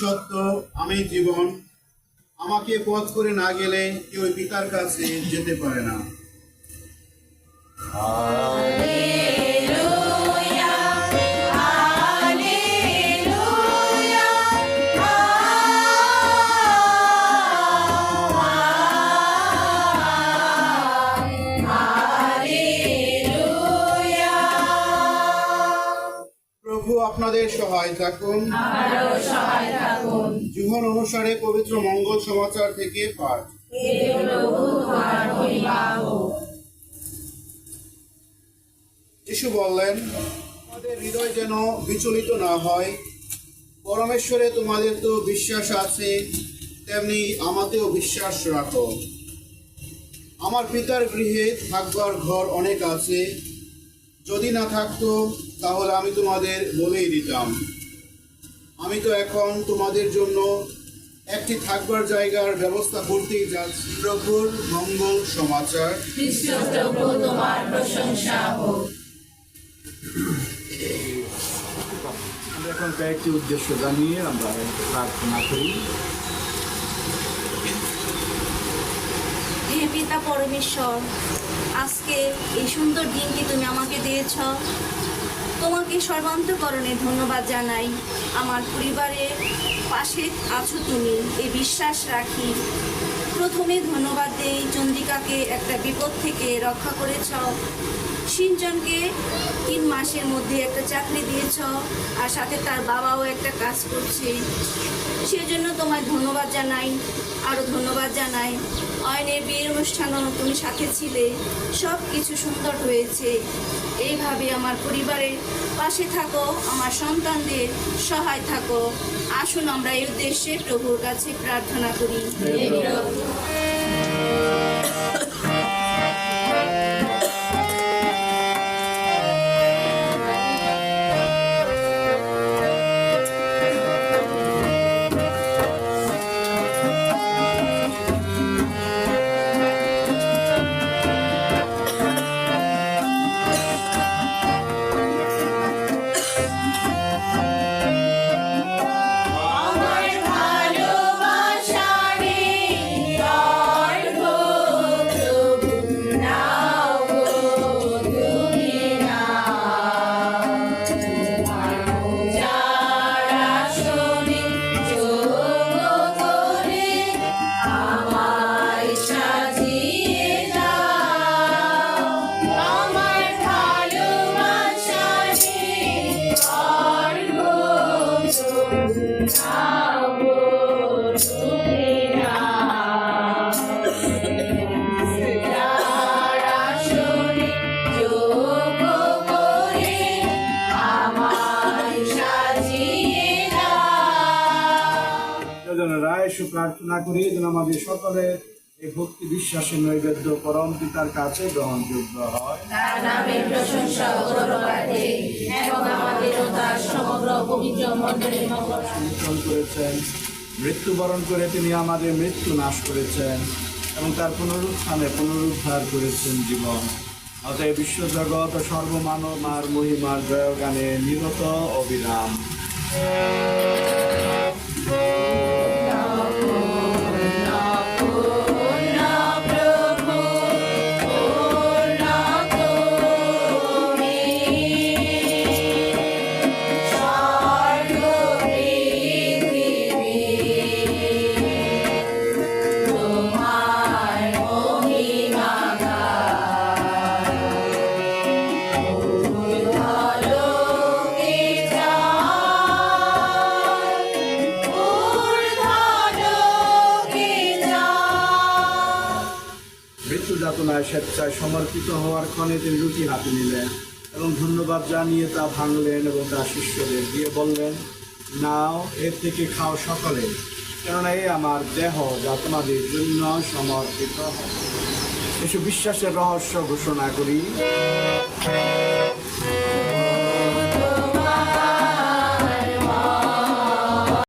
সত্য আমি জীবন। আমাকে পথ করে না গেলে কেউ পিতার কাছে যেতে পারে না। আপনাদের সহায় থাকুন। জুহন অনুসারে পবিত্র মঙ্গল সমাচার থেকে পাঠ। যিশু বললেন তোমাদের হৃদয় যেন বিচলিত না হয়। পরমেশ্বরে তোমাদের তো বিশ্বাস আছে তেমনি আমাতেও বিশ্বাস রাখো। আমার পিতার গৃহে থাকবার ঘর অনেক আছে। যদি না থাকতো তাহলে আমি তোমাদের বলেই দিতাম। আমি তো এখন তোমাদের জন্য একটি থাকবার জায়গার ব্যবস্থা করতেই যাচ্ছি। প্রভুর মঙ্গল সমাচার। আমরা এখন কয়েকটি উদ্দেশ্য জানিয়ে আমরা প্রার্থনা করি। হে পিতা পরমেশ্বর আজকে এই সুন্দর দিনটি তুমি আমাকে দিয়েছ। তোমাকে সর্বান্তকরণে ধন্যবাদ জানাই। আমার পরিবারের পাশে আছো তুমি, এ বিশ্বাস রাখি। প্রথমে ধন্যবাদ দেই চন্দ্রিকাকে একটা বিপদ থেকে রক্ষা করেছ সিঞ্চনকে তিন মাসের মধ্যে একটা চাকরি দিয়েছ আর সাথে তার বাবাও একটা কাজ করছে। সেজন্য তোমায় ধন্যবাদ জানাই, আরও ধন্যবাদ জানাই। অয়নের বিয়ের অনুষ্ঠানও তুমি সাথে ছিলে সব কিছু সুন্দর হয়েছে। এইভাবে আমার পরিবারের পাশে থাকো, আমার সন্তানদের সহায় থাকো। আসুন আমরা এই উদ্দেশ্যে প্রভুর কাছে প্রার্থনা করি। যেন রায় সু প্রার্থনা করি যেন আমাদের সকলের এই ভক্তি বিশ্বাসের নৈবেদ্য পরম পিতার কাছে গ্রহণযোগ্য হয়। করেছেন মৃত্যুবরণ করে তিনি আমাদের মৃত্যু নাশ করেছেন এবং তার পুনরুত্থানে পুনরুদ্ধার করেছেন জীবন। অতএব বিশ্বজগৎ সর্বমানব আর মহিমার জয়গানে নিরত অবিরাম। যাতনায় স্বেচ্ছায় সমর্পিত হওয়ার ক্ষণে তিনি রুটি হাতে নিলেন এবং ধন্যবাদ জানিয়ে তা ভাঙলেন এবং তার শিষ্যদের দিয়ে বললেন, নাও, এর থেকে খাও সকলে, কেননা এই আমার দেহ যা তোমাদের জন্য সমর্পিত এসব বিশ্বাসের রহস্য ঘোষণা করি।